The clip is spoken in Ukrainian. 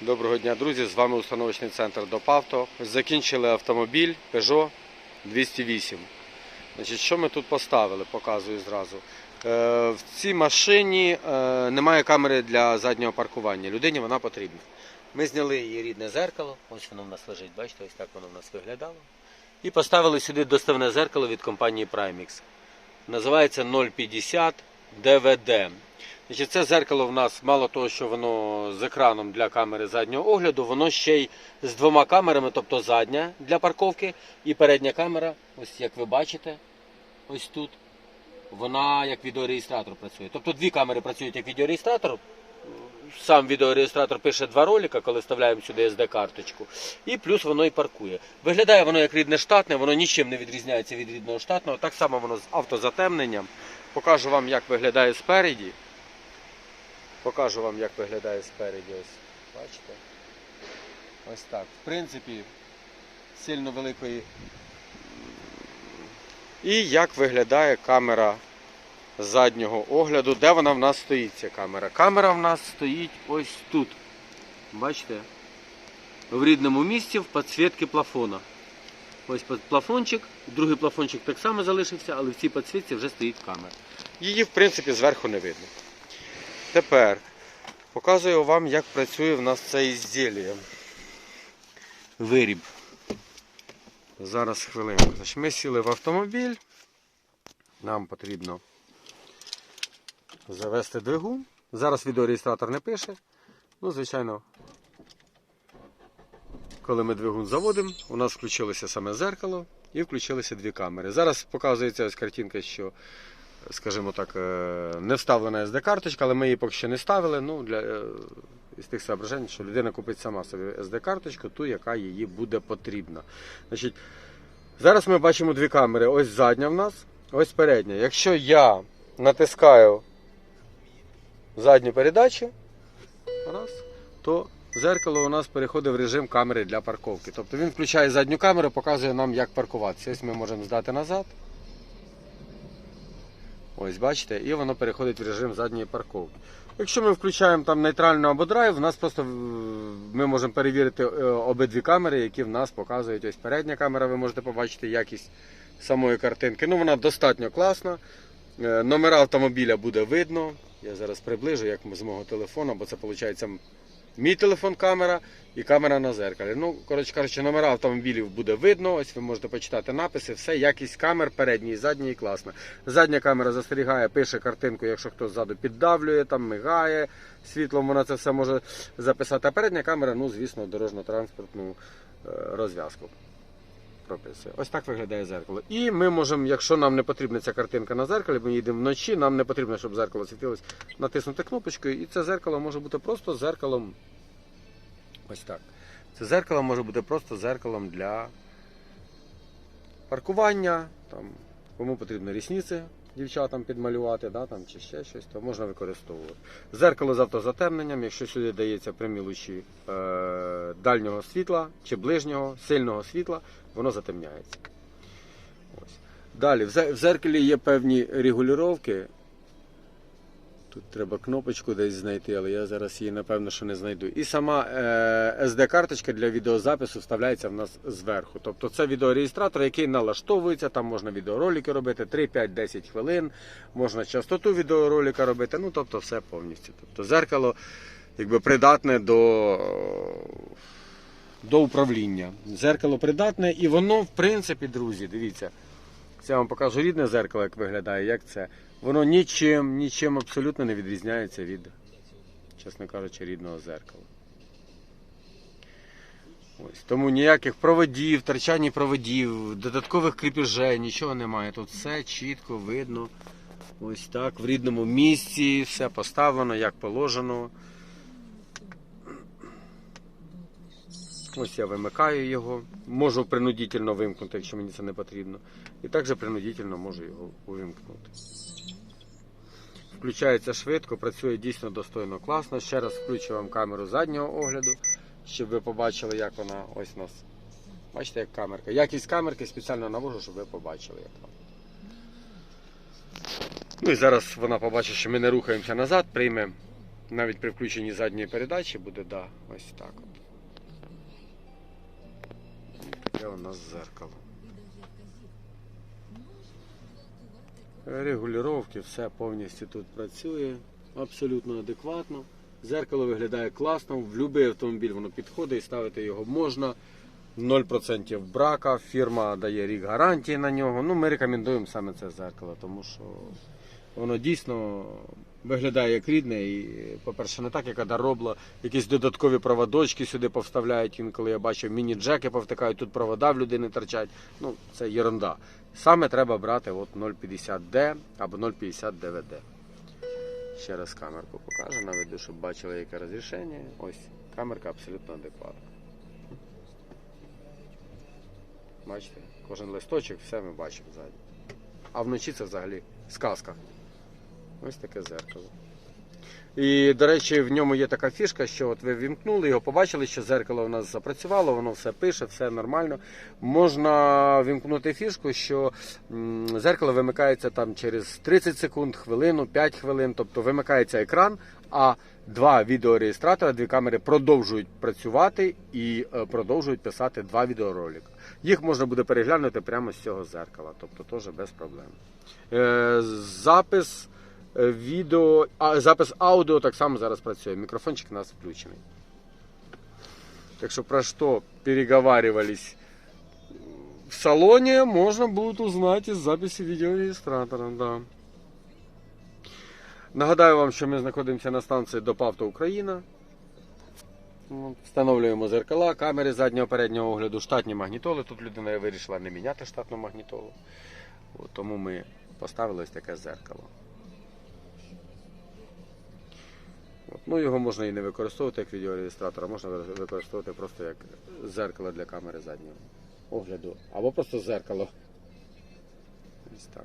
Доброго дня, друзі! З вами установочний центр ДОПАВТО. Закінчили автомобіль Peugeot 208. Значить, що ми тут поставили, показую зразу. Е, в цій машині е, немає камери для заднього паркування. Людині вона потрібна. Ми зняли її рідне зеркало. Ось воно в нас лежить, бачите, ось так воно в нас виглядало. І поставили сюди доставне зеркало від компанії Primix. Називається 050 DVD. Це зеркало в нас мало того, що воно з екраном для камери заднього огляду, воно ще й з двома камерами, тобто задня для парковки і передня камера, ось як ви бачите, ось тут. Вона як відеореєстратор працює. Тобто дві камери працюють як відеореєстратор. Сам відеореєстратор пише два ролика, коли вставляємо сюди SD-карточку. І плюс воно і паркує. Виглядає воно як рідне штатне, воно нічим не відрізняється від рідного штатного. Так само воно з автозатемненням. Покажу вам, як виглядає спереді. Покажу вам, як виглядає спереді. Ось. Бачите? Ось так. В принципі, сильно великої. І як виглядає камера заднього огляду. Де вона в нас стоїть, ця камера? Камера в нас стоїть ось тут. Бачите? В рідному місці в підсвітці плафона. Ось плафончик, другий плафончик так само залишився, але в цій підсвітці вже стоїть камера. Її, в принципі, зверху не видно. Тепер показую вам, як працює в нас це ізділля. Виріб. Зараз хвилинку. Значить, Ми сіли в автомобіль. Нам потрібно завести двигун. Зараз відеореєстратор не пише. Ну, звичайно, коли ми двигун заводимо, у нас включилося саме зеркало і включилися дві камери. Зараз показується ось картинка, що, скажімо так, е, не вставлена SD-карточка, але ми її поки що не ставили. Ну, для, е, із тих соображень, що людина купить сама собі SD-карточку, ту, яка їй буде потрібна. Значить, зараз ми бачимо дві камери. Ось задня в нас, ось передня. Якщо я натискаю задню передачу, раз, то зеркало у нас переходить в режим камери для парковки. Тобто він включає задню камеру, показує нам, як паркуватися. Ось ми можемо здати назад. Ось, бачите, і воно переходить в режим задньої парковки. Якщо ми включаємо там нейтральну або драйв, у нас просто ми можемо перевірити е, обидві камери, які в нас показують. Ось передня камера, ви можете побачити якість самої картинки. Ну, вона достатньо класна. Е, Номера автомобіля буде видно. Я зараз приближу, як з мого телефону, бо це виходить мій телефон камера і камера на зеркалі. Ну, коротше кажучи, номера автомобілів буде видно. Ось ви можете почитати написи. Все, якість камер передній і задній класна. Задня камера застерігає, пише картинку, якщо хтось ззаду піддавлює, там мигає світлом, вона це все може записати. А передня камера, ну, звісно, дорожньо-транспортну е, розв'язку. Прописує. Ось так виглядає зеркало. І ми можемо, якщо нам не потрібна ця картинка на зеркалі, ми їдемо вночі, нам не потрібно, щоб зеркало світилось, натиснути кнопочкою, і це зеркало може бути просто зеркалом. Ось так. Це зеркало може бути просто зеркалом для паркування. Там, кому потрібно рісниці дівчатам підмалювати, да, там, чи ще щось, то можна використовувати. Зеркало з автозатемненням, якщо сюди дається прямі лучі е, дальнього світла чи ближнього, сильного світла, воно затемняється. Ось. Далі, в зеркалі є певні регулювання. Тут треба кнопочку десь знайти, але я зараз її напевно що не знайду. І сама е, SD-карточка для відеозапису вставляється в нас зверху. Тобто це відеореєстратор, який налаштовується, там можна відеоролики робити 3, 5, 10 хвилин, можна частоту відеоролика робити, ну тобто все повністю. Тобто зеркало якби придатне до, до управління. Зеркало придатне і воно, в принципі, друзі, дивіться. Це я вам покажу рідне зеркало, як виглядає, як це. Воно нічим, нічим абсолютно не відрізняється від, чесно кажучи, рідного зеркала. Ось. Тому ніяких проводів, торчання проводів, додаткових кріпежей, нічого немає. Тут все чітко видно. Ось так, в рідному місці, все поставлено, як положено. Ось я вимикаю його. Можу принудительно вимкнути, якщо мені це не потрібно. І також принудительно можу його увімкнути. Включається швидко, працює дійсно достойно класно. Ще раз включу вам камеру заднього огляду, щоб ви побачили, як вона ось у нас. Бачите, як камерка. Якість камерки спеціально навожу, щоб ви побачили, як вона. Ну і зараз вона побачить, що ми не рухаємося назад, прийме Навіть при включенні задньої передачі буде, да, ось так от. Таке у нас зеркало. Регулювання, все повністю тут працює, абсолютно адекватно. Зеркало виглядає класно, в будь-який автомобіль воно підходить і ставити його можна. 0% брака, фірма дає рік гарантії на нього. Ну, ми рекомендуємо саме це зеркало, тому що воно дійсно виглядає як рідне. І, по-перше, не так, як Адаробла, якісь додаткові проводочки сюди повставляють. Інколи я бачив, міні-джеки повтикають, тут провода в людини торчать. Ну, це єрунда. Саме треба брати от 0,50D або 0,50 DVD. Ще раз камерку покажу, наведу, щоб бачили, яке розрішення. Ось камерка абсолютно адекватна. Бачите, кожен листочок, все ми бачимо ззаді. А вночі це взагалі сказка. Ось таке зеркало. І, до речі, в ньому є така фішка, що от ви вімкнули його, побачили, що зеркало у нас запрацювало, воно все пише, все нормально. Можна вімкнути фішку, що зеркало вимикається там через 30 секунд, хвилину, 5 хвилин, тобто вимикається екран, а два відеореєстратора, дві камери продовжують працювати і е, продовжують писати два відеоролики. Їх можна буде переглянути прямо з цього зеркала, тобто теж без проблем. Е, запис відео, а, запис аудіо так само зараз працює. Мікрофончик у нас включений. Так что про что переговаривались в салоне, можно будет узнать из записи видеорегистратора. Да. Нагадаю вам, що ми знаходимося на станції Допавто Україна. Встановлюємо зеркала, камери заднього переднього огляду, штатні магнітоли. Тут людина вирішила не міняти штатну магнітолу. Тому ми поставили ось таке зеркало. От, ну, його можна і не використовувати як відеореєстратор, а можна використовувати просто як зеркало для камери заднього огляду. Або просто зеркало. Ось так.